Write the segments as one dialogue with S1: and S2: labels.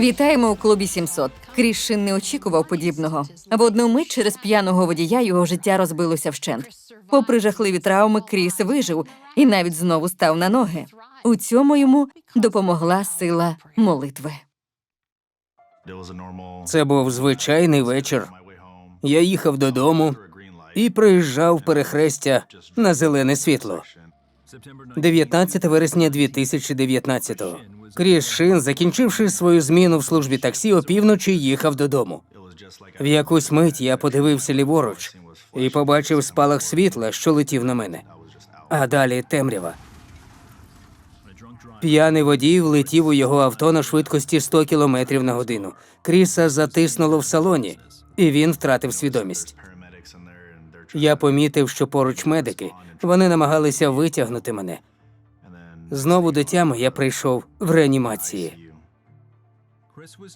S1: Вітаємо у клубі 700. Крішин не очікував подібного. В одну мить через п'яного водія його життя розбилося вщент. Попри жахливі травми, Кріс вижив і навіть знову став на ноги. У цьому йому допомогла сила молитви.
S2: Це був звичайний вечір. Я їхав додому і проїжджав перехрестя на зелене світло. 19 вересня 2019-го. Кріс Шин, закінчивши свою зміну в службі таксі, опівночі їхав додому. В якусь мить я подивився ліворуч і побачив спалах світла, що летів на мене. А далі темрява. П'яний водій влетів у його авто на швидкості 100 км на годину. Кріса затиснуло в салоні, і він втратив свідомість. Я помітив, що поруч медики вони намагалися витягнути мене. Знову до тями я прийшов в реанімації.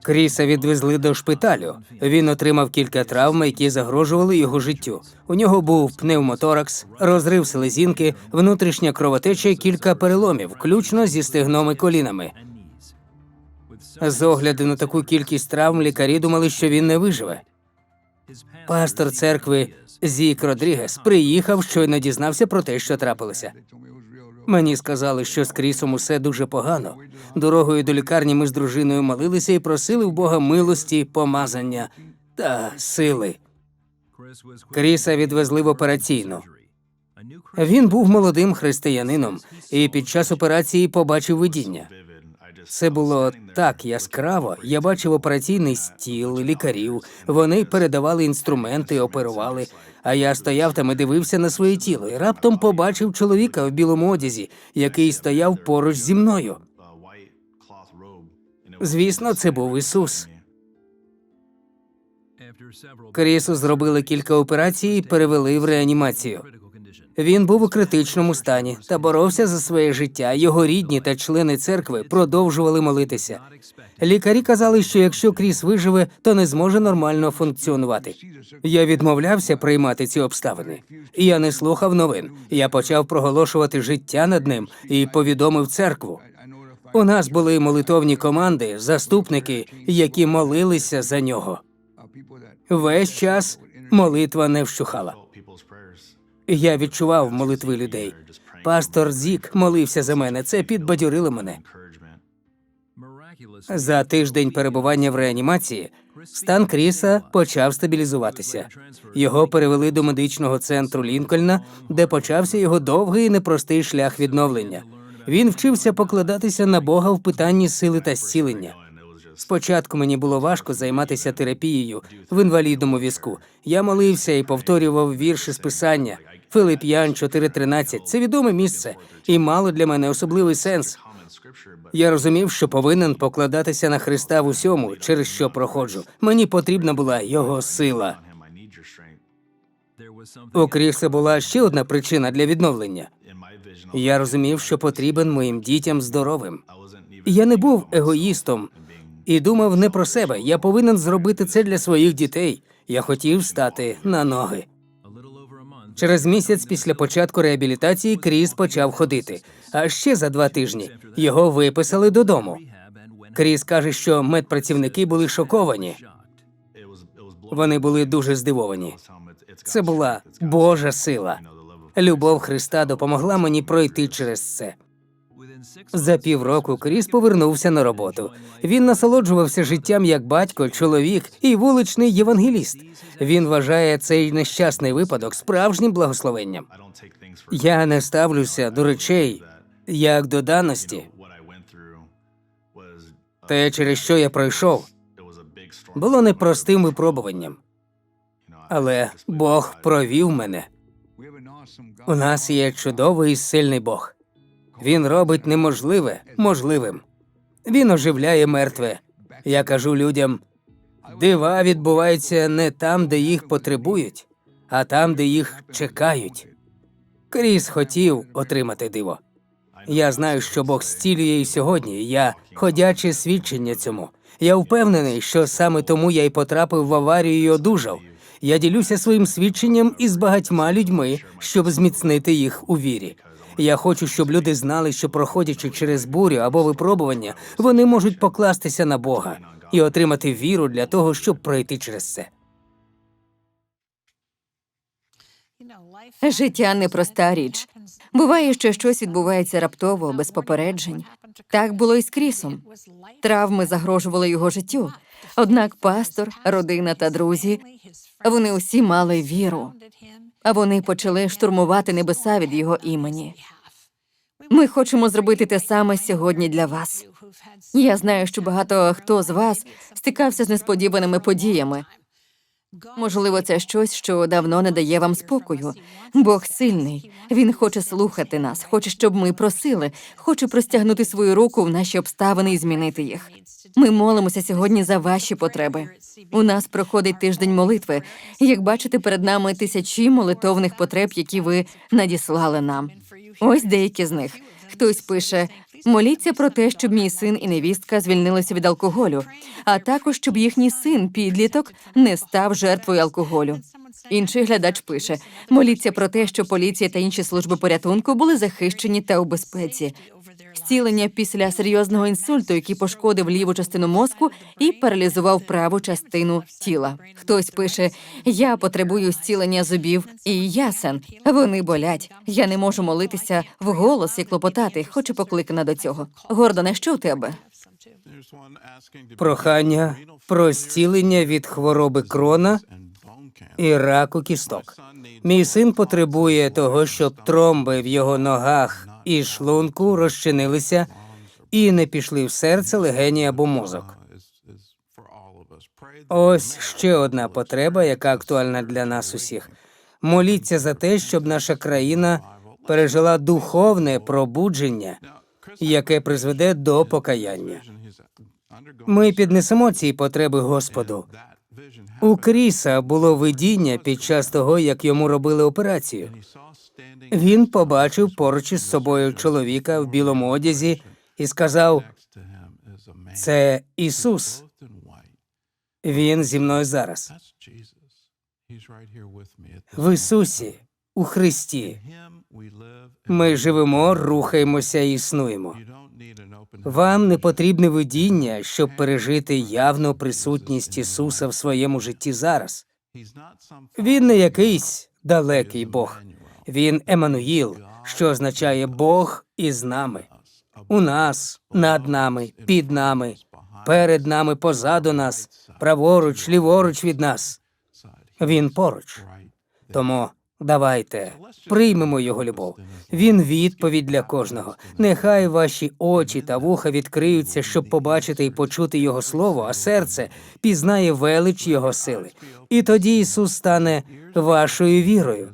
S2: Кріса відвезли до шпиталю. Він отримав кілька травм, які загрожували його життю. У нього був пневмоторакс, розрив селезінки, внутрішня кровотеча, і кілька переломів, включно зі стегном і колінами. З огляду на таку кількість травм лікарі думали, що він не виживе. Пастор церкви Зік Родрігес приїхав, щойно дізнався про те, що трапилося. Мені сказали, що з Крісом усе дуже погано. Дорогою до лікарні ми з дружиною молилися і просили в Бога милості, помазання та сили. Кріса відвезли в операційну. Він був молодим християнином і під час операції побачив видіння. Це було так яскраво. Я бачив операційний стіл, лікарів. Вони передавали інструменти, оперували. А я стояв там і дивився на своє тіло, і раптом побачив чоловіка в білому одязі, який стояв поруч зі мною. Звісно, це був Ісус. Крісу зробили кілька операцій і перевели в реанімацію. Він був у критичному стані та боровся за своє життя. Його рідні та члени церкви продовжували молитися. Лікарі казали, що якщо Кріс виживе, то не зможе нормально функціонувати. Я відмовлявся приймати ці обставини. Я не слухав новин. Я почав проголошувати життя над ним і повідомив церкву. У нас були молитовні команди, заступники, які молилися за нього. Весь час молитва не вщухала. Я відчував молитви людей. Пастор Зік молився за мене. Це підбадьорило мене. За тиждень перебування в реанімації стан Кріса почав стабілізуватися. Його перевели до медичного центру Лінкольна, де почався його довгий і непростий шлях відновлення. Він вчився покладатися на Бога в питанні сили та зцілення. Спочатку мені було важко займатися терапією в інвалідному візку. Я молився і повторював вірші з писання. Филип'ян 4.13 – це відоме місце і мало для мене особливий сенс. Я розумів, що повинен покладатися на Христа в усьому, через що проходжу. Мені потрібна була його сила. У Кріса була ще одна причина для відновлення. Я розумів, що потрібен моїм дітям здоровим. Я не був егоїстом і думав не про себе. Я повинен зробити це для своїх дітей. Я хотів стати на ноги. Через місяць після початку реабілітації Кріс почав ходити. А ще за два тижні його виписали додому. Кріс каже, що медпрацівники були шоковані. Вони були дуже здивовані. Це була Божа сила. Любов Христа допомогла мені пройти через це. За півроку Кріс повернувся на роботу. Він насолоджувався життям як батько, чоловік і вуличний євангеліст. Він вважає цей нещасний випадок справжнім благословенням. Я не ставлюся до речей як до даності. Те, через що я пройшов, було непростим випробуванням. Але Бог провів мене. У нас є чудовий і сильний Бог. Він робить неможливе можливим. Він оживляє мертве. Я кажу людям: дива відбуваються не там, де їх потребують, а там, де їх чекають. Кріс хотів отримати диво. Я знаю, що Бог зцілює і сьогодні. Я ходяче свідчення цьому. Я впевнений, що саме тому я й потрапив в аварію і одужав. Я ділюся своїм свідченням із багатьма людьми, щоб зміцнити їх у вірі. Я хочу, щоб люди знали, що проходячи через бурю або випробування, вони можуть покластися на Бога. і отримати віру для того, щоб пройти через це.
S1: Життя непроста річ. Буває, що щось відбувається раптово, без попереджень. Так було і з Крісом. Травми загрожували його життю. Однак пастор, родина та друзі вони усі мали віру, а вони почали штурмувати небеса від його імені. Ми хочемо зробити те саме сьогодні для вас. Я знаю, що багато хто з вас стикався з несподіваними подіями. Можливо, це щось, що давно не дає вам спокою. Бог сильний. Він хоче слухати нас, хоче, щоб ми просили, хоче простягнути свою руку в наші обставини і змінити їх. Ми молимося сьогодні за ваші потреби. У нас проходить тиждень молитви. Як бачите, перед нами тисячі молитовних потреб, які ви надіслали нам. Ось деякі з них. Хтось пише: моліться про те, щоб мій син і невістка звільнилися від алкоголю, а також щоб їхній син, підліток, не став жертвою алкоголю. Інший глядач пише: моліться про те, щоб поліція та інші служби порятунку були захищені та у безпеці. Зцілення після серйозного інсульту, який пошкодив ліву частину мозку і паралізував праву частину тіла. Хтось пише: Я потребую зцілення зубів і ясен. Вони болять. Я не можу молитися вголос і клопотати. Хочу покликана до цього. Гордоне, що у тебе?
S2: Прохання про зцілення від хвороби крона і раку кісток. Мій син потребує того, щоб тромби в його ногах і шлунку розчинилися і не пішли в серце, легені або мозок. Ось ще одна потреба, яка актуальна для нас усіх. Моліться за те, щоб наша країна пережила духовне пробудження, яке призведе до покаяння. Ми піднесемо ці потреби Господу. У Кріса було видіння під час того, як йому робили операцію. Він побачив поруч із собою чоловіка в білому одязі і сказав: Це Ісус. Він зі мною зараз. В Ісусі, у Христі. Ми живемо, рухаємося і існуємо. Вам не потрібне видіння, щоб пережити явну присутність Ісуса в своєму житті зараз. Він не якийсь далекий Бог. Він Еммануїл, що означає Бог із нами. У нас, над нами, під нами, перед нами, позаду нас, праворуч, ліворуч від нас. Він поруч. Тому давайте приймемо його любов. Він відповідь для кожного. Нехай ваші очі та вуха відкриються, щоб побачити і почути його слово, а серце пізнає велич його сили. І тоді Ісус стане вашою вірою.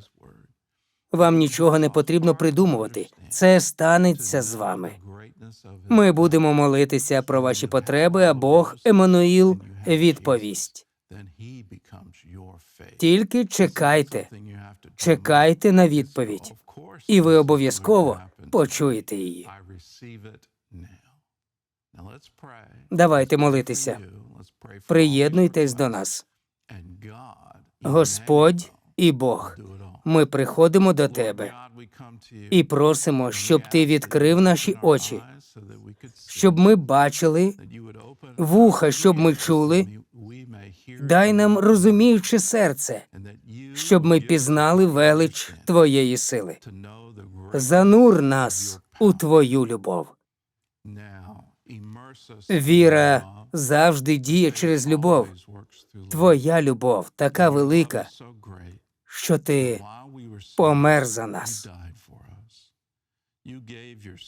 S2: Вам нічого не потрібно придумувати. Це станеться з вами. Ми будемо молитися про ваші потреби, а Бог Еммануїл відповість. Тільки чекайте, чекайте на відповідь, і ви обов'язково почуєте її. Давайте молитися. Приєднуйтесь до нас. Господь і Бог, ми приходимо до тебе і просимо, щоб ти відкрив наші очі, щоб ми бачили, вуха, щоб ми чули. Дай нам розуміюче серце, щоб ми пізнали велич Твоєї сили. Занур нас у Твою любов. Віра завжди діє через любов. Твоя любов така велика, що ти помер за нас.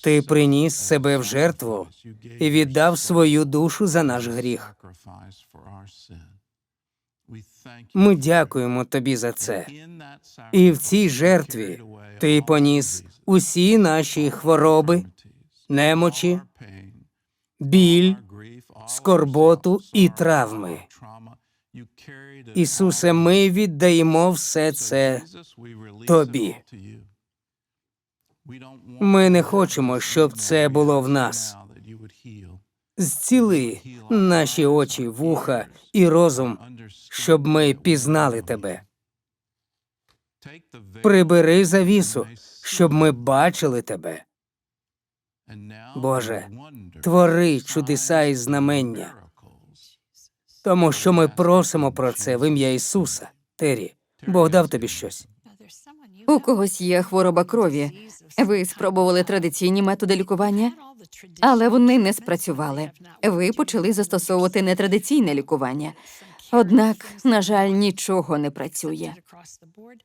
S2: Ти приніс себе в жертву і віддав свою душу за наш гріх. Ми дякуємо тобі за це. І в цій жертві ти поніс усі наші хвороби, немочі, біль, скорботу і травми. Ісусе, ми віддаємо все це тобі. Ми не хочемо, щоб це було в нас. Зціли наші очі, вуха і розум, щоб ми пізнали тебе. Прибери завісу, щоб ми бачили тебе. Боже, твори чудеса і знамення. Тому що ми просимо про це в ім'я Ісуса. Террі, Бог дав тобі щось.
S1: У когось є хвороба крові. Ви спробували традиційні методи лікування, але вони не спрацювали. Ви почали застосовувати нетрадиційне лікування. Однак, на жаль, нічого не працює.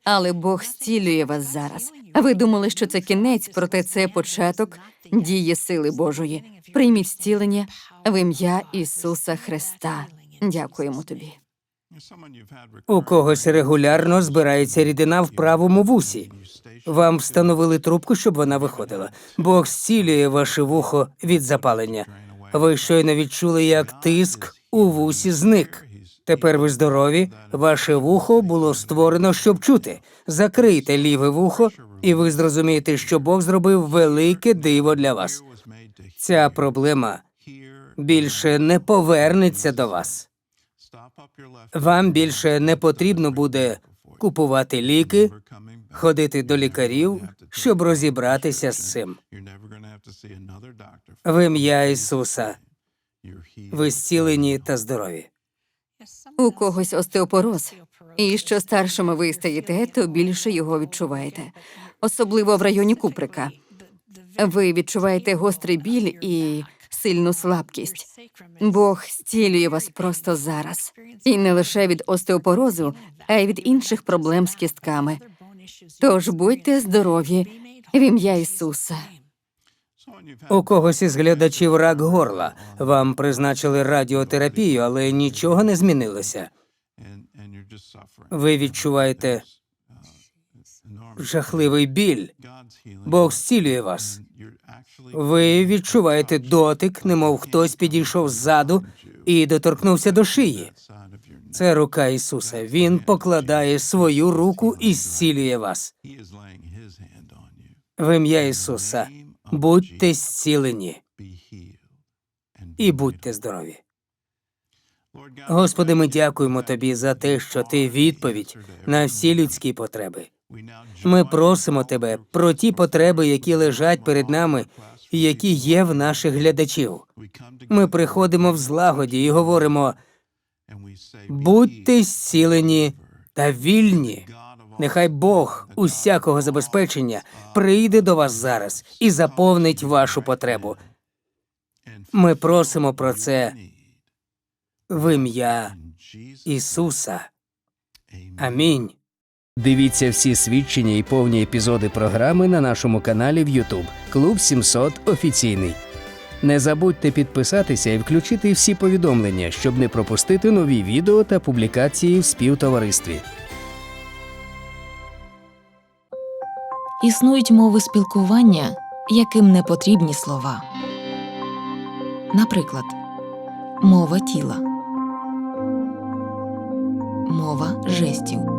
S1: Але Бог зцілює вас зараз. Ви думали, що це кінець, проте це початок дії сили Божої. Прийміть зцілення в ім'я Ісуса Христа. Дякуємо тобі.
S2: У когось регулярно збирається рідина в правому вусі. Вам встановили трубку, щоб вона виходила. Бог зцілює ваше вухо від запалення. Ви щойно відчули, як тиск у вусі зник. Тепер ви здорові, ваше вухо було створено, щоб чути. Закрийте ліве вухо, і ви зрозумієте, що Бог зробив велике диво для вас. Ця проблема більше не повернеться до вас. Вам більше не потрібно буде купувати ліки, ходити до лікарів, щоб розібратися з цим. В ім'я Ісуса ви зцілені та здорові.
S1: У когось остеопороз. І що старшими ви стаєте, то більше його відчуваєте, особливо в районі куприка. Ви відчуваєте гострий біль і сильну слабкість. Бог зцілює вас просто зараз. І не лише від остеопорозу, а й від інших проблем з кістками. Тож будьте здорові в ім'я Ісуса.
S2: У когось із глядачів рак горла. Вам призначили радіотерапію, але нічого не змінилося. Ви відчуваєте жахливий біль. Бог зцілює вас. Ви відчуваєте дотик, немов хтось підійшов ззаду і доторкнувся до шиї. Це рука Ісуса. Він покладає свою руку і зцілює вас. В ім'я Ісуса. Будьте зцілені і будьте здорові. Господи, ми дякуємо Тобі за те, що Ти відповідь на всі людські потреби. Ми просимо Тебе про ті потреби, які лежать перед нами і які є в наших глядачів. Ми приходимо в злагоді і говоримо: будьте зцілені та вільні. Нехай Бог усякого забезпечення прийде до вас зараз і заповнить вашу потребу. Ми просимо про це в ім'я Ісуса. Амінь.
S3: Дивіться всі свідчення і повні епізоди програми на нашому каналі в YouTube Клуб 700 офіційний. Не забудьте підписатися і включити всі повідомлення, щоб не пропустити нові відео та публікації в співтоваристві.
S4: Існують мови спілкування, яким не потрібні слова. Наприклад, мова тіла, мова жестів.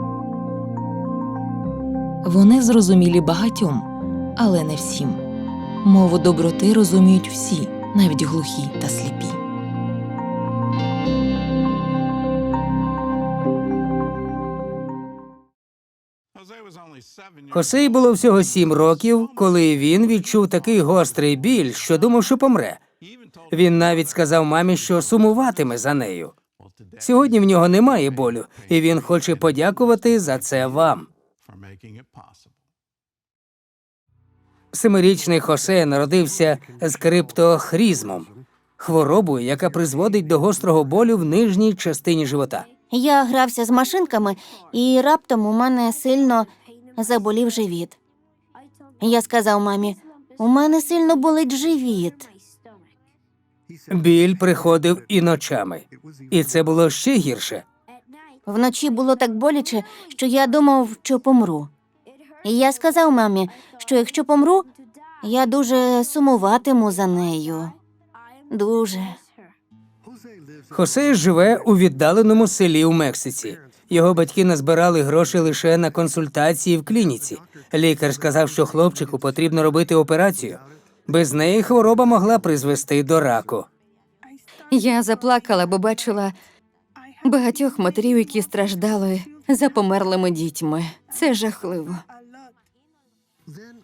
S4: Вони зрозумілі багатьом, але не всім. Мову доброти розуміють всі, навіть глухі та сліпі.
S2: Хосей було всього сім років, коли він відчув такий гострий біль, що думав, що помре. Він навіть сказав мамі, що сумуватиме за нею. Сьогодні в нього немає болю, і він хоче подякувати за це вам. Семирічний Хосе народився з криптохрізмом, хворобою, яка призводить до гострого болю в нижній частині живота.
S5: Я грався з машинками, і раптом у мене сильно заболів живіт. Я сказав мамі: у мене сильно болить живіт.
S2: Біль приходив і ночами, і це було ще гірше.
S5: Вночі було так боляче, що я думав, що помру. І я сказав мамі, що якщо помру, я дуже сумуватиму за нею. Дуже.
S2: Хосе живе у віддаленому селі у Мексиці. Його батьки назбирали гроші лише на консультації в клініці. Лікар сказав, що хлопчику потрібно робити операцію. Без неї хвороба могла призвести до раку.
S1: Я заплакала, бо бачила багатьох матерів, які страждали за померлими дітьми. Це жахливо.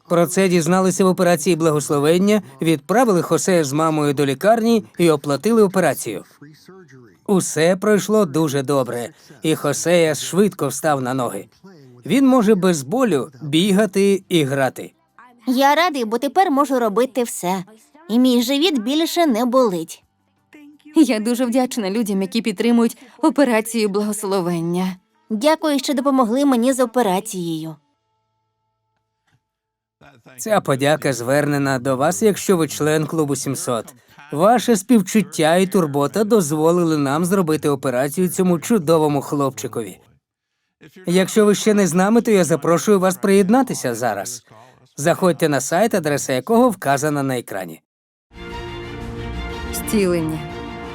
S2: Про це дізналися в операції благословення, відправили Хосе з мамою до лікарні і оплатили операцію. Усе пройшло дуже добре, і Хосея швидко встав на ноги. Він може без болю бігати і грати.
S5: Я радий, бо тепер можу робити все. І мій живіт більше не болить.
S1: Я дуже вдячна людям, які підтримують операцію благословення.
S5: Дякую, що допомогли мені з операцією.
S2: Ця подяка звернена до вас, якщо ви член клубу 700. Ваше співчуття і турбота дозволили нам зробити операцію цьому чудовому хлопчикові. Якщо ви ще не з нами, то я запрошую вас приєднатися зараз. Заходьте на сайт, адреса якого вказана на екрані.
S1: Зцілення,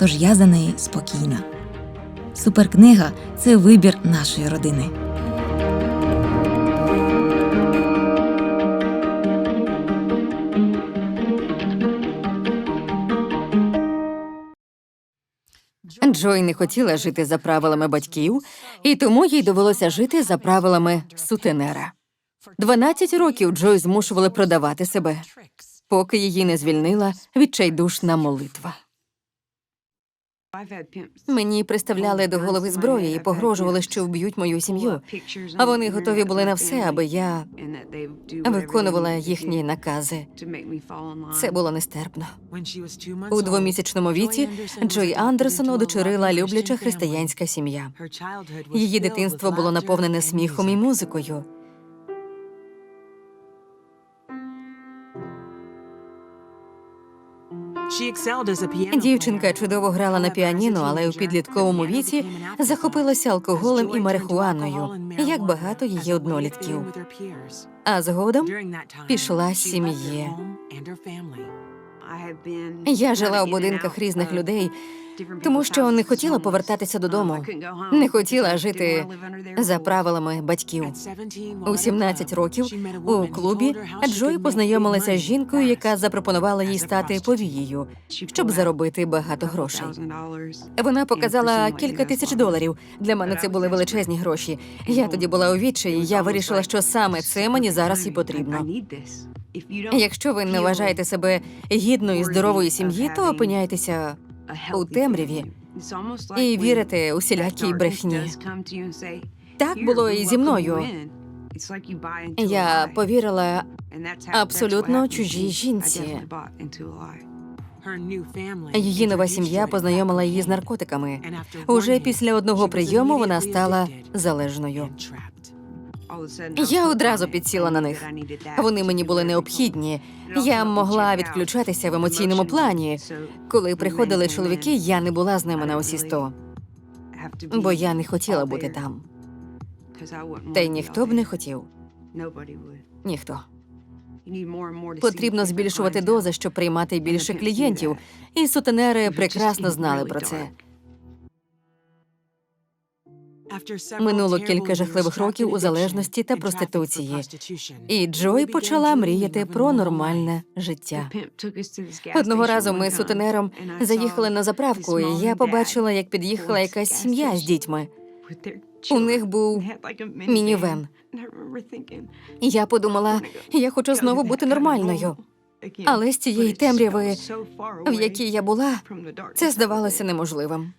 S4: тож я за неї спокійна. Суперкнига це вибір нашої родини.
S1: Джой не хотіла жити за правилами батьків, і тому їй довелося жити за правилами сутенера. 12 років Джой змушували продавати себе, поки її не звільнила відчайдушна молитва. Мені приставляли до голови зброї і погрожували, що вб'ють мою сім'ю. А вони готові були на все, аби я виконувала їхні накази. Це було нестерпно. У двомісячному віці Джой Андерсон удочерила любляча християнська сім'я. Її дитинство було наповнене сміхом і музикою. Дівчинка чудово грала на піаніно, але у підлітковому віці захопилася алкоголем і марихуаною, як багато її однолітків. А згодом пішла з сім'ї. Я жила у будинках різних людей, тому що не хотіла повертатися додому, не хотіла жити за правилами батьків. У 17 років у клубі Джой познайомилася з жінкою, яка запропонувала їй стати повією, щоб заробити багато грошей. Вона показала кілька тисяч доларів. Для мене це були величезні гроші. Я тоді була у відчаї. Я вирішила, що саме це мені зараз і потрібно. Якщо ви не вважаєте себе гідною здорової сім'ї, то опиняєтеся у темряві і вірите усілякій брехні. Так було і зі мною. Я повірила абсолютно чужій жінці. Її нова сім'я познайомила її з наркотиками. Уже після одного прийому вона стала залежною. Я одразу підсіла на них. Вони мені були необхідні. Я могла відключатися в емоційному плані. Коли приходили чоловіки, я не була з ними на усі сто, бо я не хотіла бути там. Та й ніхто б не хотів. Ніхто. Потрібно збільшувати дози, щоб приймати більше клієнтів, і сутенери прекрасно знали про це.
S6: Минуло кілька жахливих років у залежності та проституції.
S1: І Джой почала мріяти про нормальне життя. Одного разу ми з сутенером заїхали на заправку, і я побачила, як під'їхала якась сім'я з дітьми. У них був мінівен. І я подумала, я хочу знову бути нормальною. Але з цієї темряви, в якій я була, це здавалося неможливим.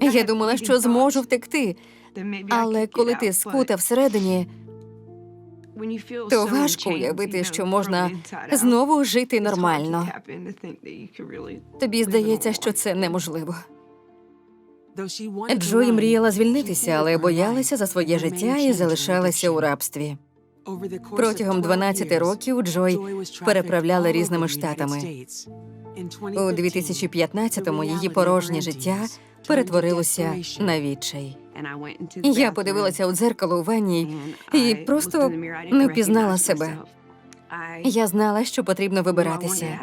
S1: Я думала, що зможу втекти, але коли ти скута всередині,
S6: то важко уявити, що можна
S1: знову жити нормально. Тобі здається, що це неможливо. Джой мріяла звільнитися, але боялася за своє життя і залишалася у рабстві.
S6: Протягом 12 років Джой переправляла різними штатами.
S1: У 2015-му її порожнє життя перетворилося на відчай. Я подивилася у дзеркало у ванні і просто не впізнала себе. Я знала, що потрібно вибиратися.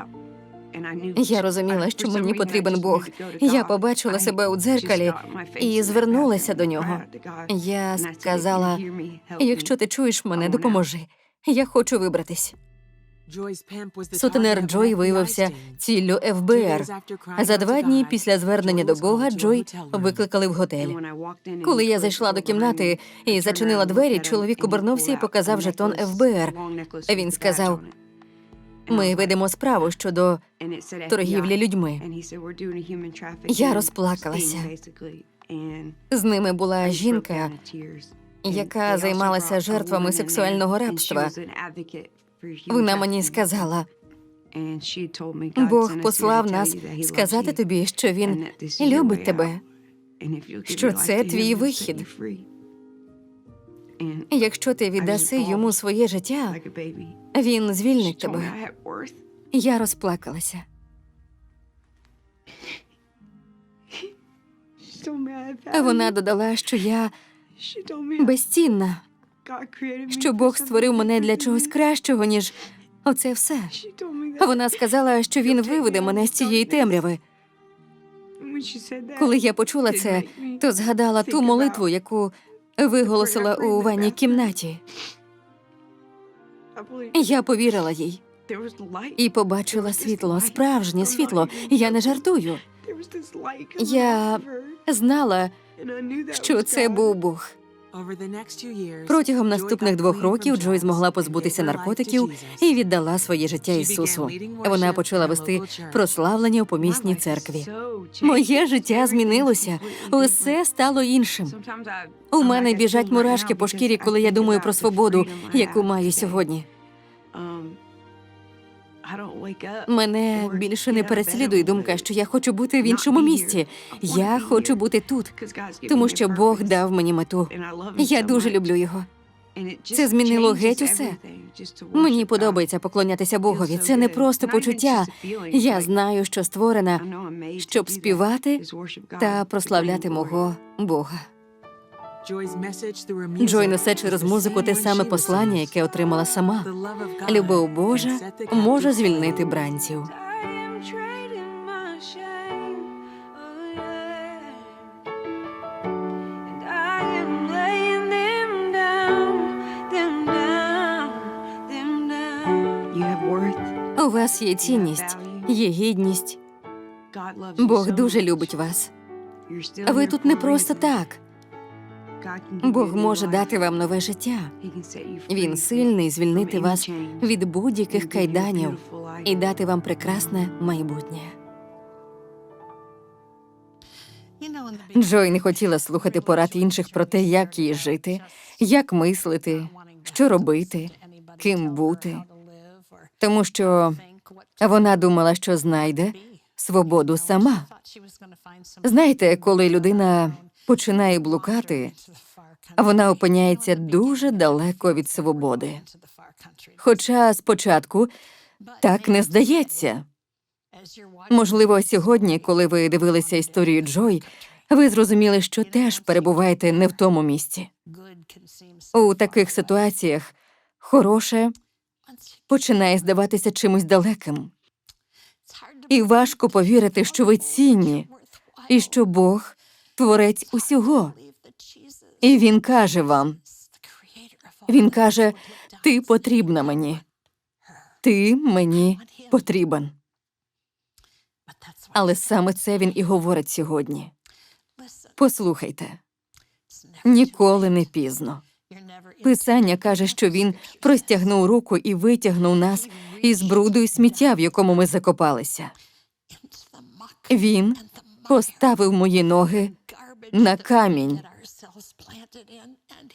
S1: Я розуміла, що мені потрібен Бог. Я побачила себе у дзеркалі і звернулася до нього. Я сказала: якщо ти чуєш мене, допоможи. Я хочу вибратись.
S6: Сутенер Джой виявився
S1: ціллю ФБР. За два дні після звернення до Бога Джой викликали в готель. Коли я зайшла до кімнати і зачинила двері, чоловік обернувся і показав жетон ФБР. Він сказав: Ми ведемо справу щодо торгівлі людьми.
S6: Я розплакалася.
S1: З ними була жінка, яка займалася жертвами сексуального рабства. Вона мені сказала: Бог послав нас сказати тобі, що він любить тебе. що це твій вихід. Якщо ти віддаси йому своє життя, він звільнить тебе. Я розплакалася. Вона додала, що я безцінна, що Бог створив мене для чогось кращого, ніж оце все. Вона сказала, що він виведе мене з цієї темряви. Коли я почула це, то згадала ту молитву, яку виголосила у ванній кімнаті. Я повірила їй і побачила світло, справжнє світло. Я не жартую. Я знала, що це був Бог. Протягом наступних двох років Джой змогла позбутися наркотиків і віддала своє життя Ісусу. Вона почала вести прославлення у помісній церкві. Моє життя змінилося, усе стало іншим. У мене біжать мурашки по шкірі, коли я думаю про свободу, яку маю сьогодні. Мене більше не переслідує думка, що я хочу бути в іншому місці. Я хочу бути тут, тому що Бог дав мені мету. Я дуже люблю його. Це змінило геть усе. Мені подобається поклонятися Богові. Це не просто почуття. Я знаю, що створена, щоб співати та прославляти мого Бога. Джой несе через музику те саме послання, яке отримала сама. Любов Божа може звільнити бранців. У вас є цінність, є гідність. Бог дуже любить вас. Ви тут не просто так. Бог може дати вам нове життя. Він сильний звільнити вас від будь-яких кайданів і дати вам прекрасне майбутнє. Джой не хотіла слухати порад інших про те, як їй жити, як мислити, що робити, ким бути, тому що вона думала, що знайде свободу сама. Знаєте, коли людина починає блукати, вона опиняється дуже далеко від свободи. Хоча спочатку так не здається. Можливо, сьогодні, коли ви дивилися історію Джой, ви зрозуміли, що теж перебуваєте не в тому місці. У таких ситуаціях хороше починає здаватися чимось далеким, і важко повірити, що ви цінні, і що Бог творець усього. І він каже вам: він каже: Ти потрібна мені, ти мені потрібен. Але саме це він і говорить сьогодні. Послухайте, ніколи не пізно. Писання каже, що він простягнув руку і витягнув нас із бруду і сміття, в якому ми закопалися. Він поставив мої ноги на камінь.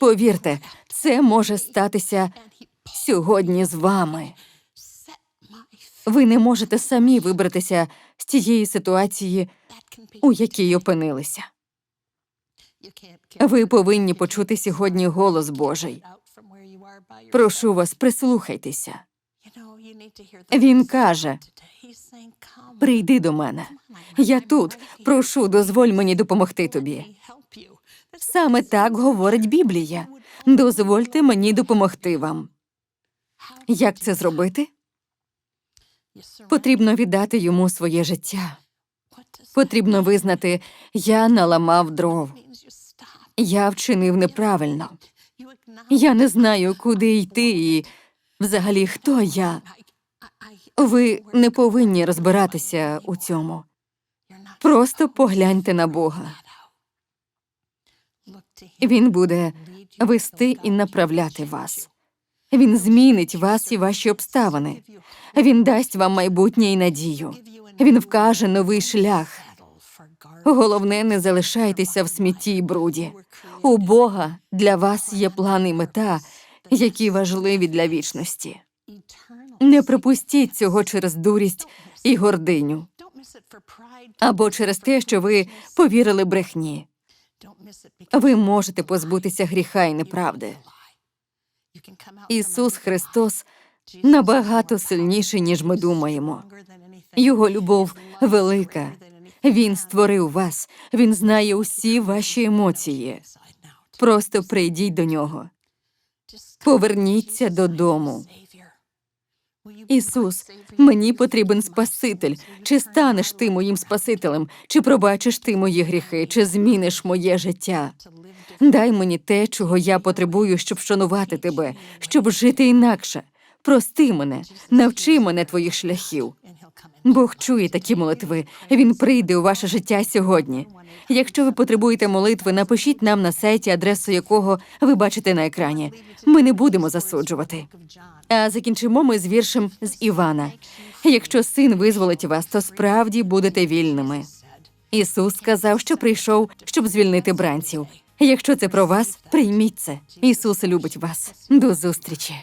S1: Повірте, це може статися сьогодні з вами. Ви не можете самі вибратися з тієї ситуації, у якій опинилися. Ви повинні почути сьогодні голос Божий. Прошу вас, прислухайтеся. Він каже: Прийди до мене. Я тут. Прошу, дозволь мені допомогти тобі. Саме так говорить Біблія. Дозвольте мені допомогти вам. Як це зробити? Потрібно віддати йому своє життя. Потрібно визнати, я наламав дров. Я вчинив неправильно. Я не знаю, куди йти і взагалі хто я. Ви не повинні розбиратися у цьому. Просто погляньте на Бога. Він буде вести і направляти вас. Він змінить вас і ваші обставини. Він дасть вам майбутнє і надію. Він вкаже новий шлях. Головне, не залишайтеся в смітті й бруді. У Бога для вас є план і мета, які важливі для вічності. Не припустіть цього через дурість і гординю або через те, що ви повірили брехні. Ви можете позбутися гріха і неправди. Ісус Христос набагато сильніший, ніж ми думаємо. Його любов велика. Він створив вас, він знає усі ваші емоції. Просто прийдіть до нього. Поверніться додому. Ісус, мені потрібен Спаситель. Чи станеш ти моїм Спасителем, чи пробачиш ти мої гріхи, чи зміниш моє життя? Дай мені те, чого я потребую, щоб вшанувати тебе, щоб жити інакше. Прости мене, навчи мене твоїх шляхів. Бог чує такі молитви. Він прийде у ваше життя сьогодні. Якщо ви потребуєте молитви, напишіть нам на сайті, адресу якого ви бачите на екрані. Ми не будемо засуджувати. А закінчимо ми з віршем з Івана. Якщо син визволить вас, то справді будете вільними. Ісус сказав, що прийшов, щоб звільнити бранців. Якщо це про вас, прийміть це. Ісус любить вас. До зустрічі.